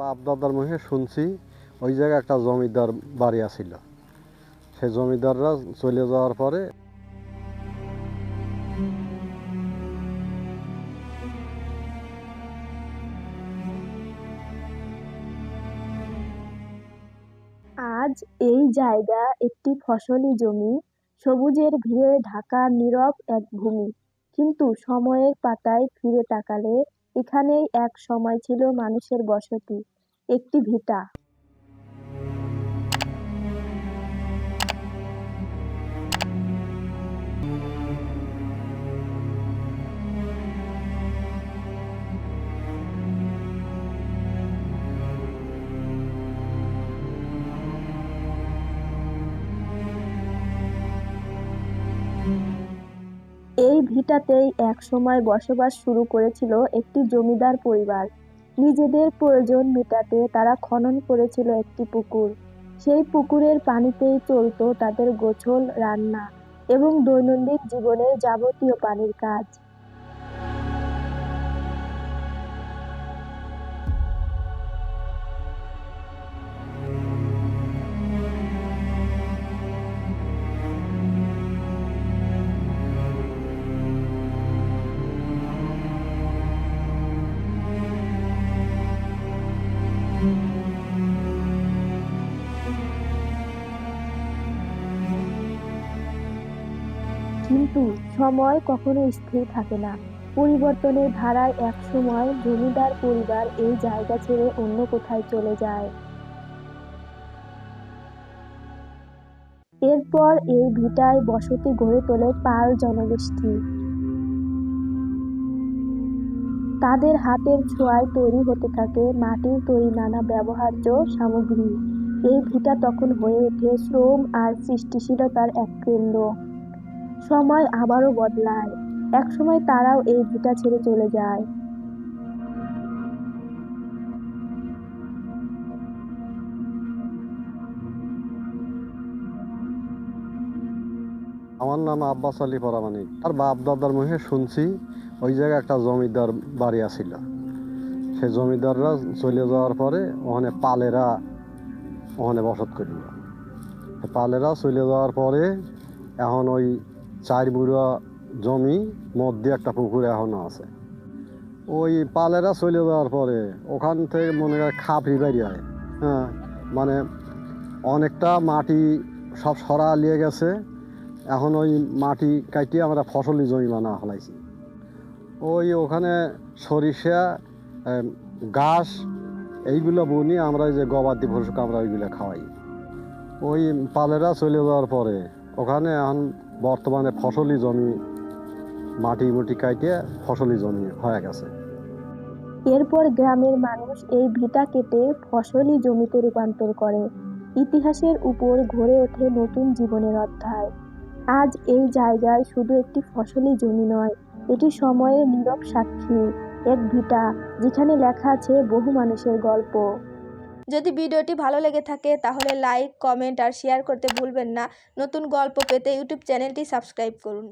বাপ দাদার মুখে শুনছি, ওই জায়গায় একটা জমিদার বাড়ি আছিল। সেই জমিদাররা চলে যাওয়ার পরে আজ এই জায়গা একটি ফসলি জমি, সবুজের ভিড়ে ঢাকা নীরব এক ভূমি। কিন্তু সময়ের পাতায় ফিরে তাকালে এখানেই এক সময় ছিল মানুষের বসতি একটি ভিটা। এই ভিটাতেই একসময় বসবাস শুরু করেছিল একটি জমিদার পরিবার। নিজেদের প্রয়োজন মেটাতে তারা খনন করেছিল একটি পুকুর। সেই পুকুরের পানিতেই চলত তাদের গোছল, রান্না এবং দৈনন্দিন জীবনের যাবতীয় পানির কাজ। কিন্তু সময় কখনো স্থির থাকে না। পরিবর্তনের ধারায় একসময় জমিদার পরিবার এই জায়গা ছেড়ে অন্য কোথায় চলে যায়। এরপর এই ভিটায় বসতি গড়ে তোলে পাল জনগোষ্ঠী। তাদের হাতের ছোঁয়ায় তৈরি হতে থাকে মাটির তৈরি নানা ব্যবহার্য সামগ্রী। এই ভিটা তখন হয়ে ওঠে শ্রম আর সৃষ্টিশীলতার এক কেন্দ্র। সময় আবারও বদলায়। একসময় তারাও এই ভিটা ছেড়ে চলে যায়। আমার নাম আব্বাস আলী পরামানিক আর বাপ দাদার মুখে শুনছি ওই জায়গায় একটা জমিদার বাড়ি আছিল। সেই জমিদাররা চলে যাওয়ার পরে ওখানে পালেরা ওখানে বসত করিল। পালেরা চলে যাওয়ার পরে এখন ওই চার বুড়া জমি মধ্যে একটা পুকুর এখনও আছে। ওই পালেরা চলে যাওয়ার পরে ওখান থেকে মনে হয় খাপড়ি বাড়ি হয়। হ্যাঁ মানে অনেকটা মাটি সব সরা নিয়ে গেছে। এখন ওই মাটি কাটিয়ে আমরা ফসলি জমি বানা ফেলাইছি ওই ওখানে সরিষা ঘাস এইগুলো বুনি আমরা যে গবাদি পশুকে আমরা ওইগুলো খাওয়াই। ওই পালেরা চলে যাওয়ার পরে ওখানে এখন বর্তমানে ফসলি জমি মাটি মুটি কাটিয়ে ফসলি জমি হয়ে গেছে। এরপর গ্রামের মানুষ এই ভিটা কেটে ফসলি জমিতে রূপান্তর করে। ইতিহাসের উপর ঘরে ওঠে নতুন জীবনের অধ্যায়। আজ এই জায়গায় শুধু একটি ফসলি জমি নয়, এটি সময়ের নীরব সাক্ষী, এক ভিটা, যেখানে লেখা আছে বহু মানুষের গল্প। যদি ভিডিওটি ভালো লেগে থাকে, তাহলে লাইক, কমেন্ট আর শেয়ার করতে ভুলবেন না। নতুন গল্প পেতে ইউটিউব চ্যানেলটি সাবস্ক্রাইব করুন।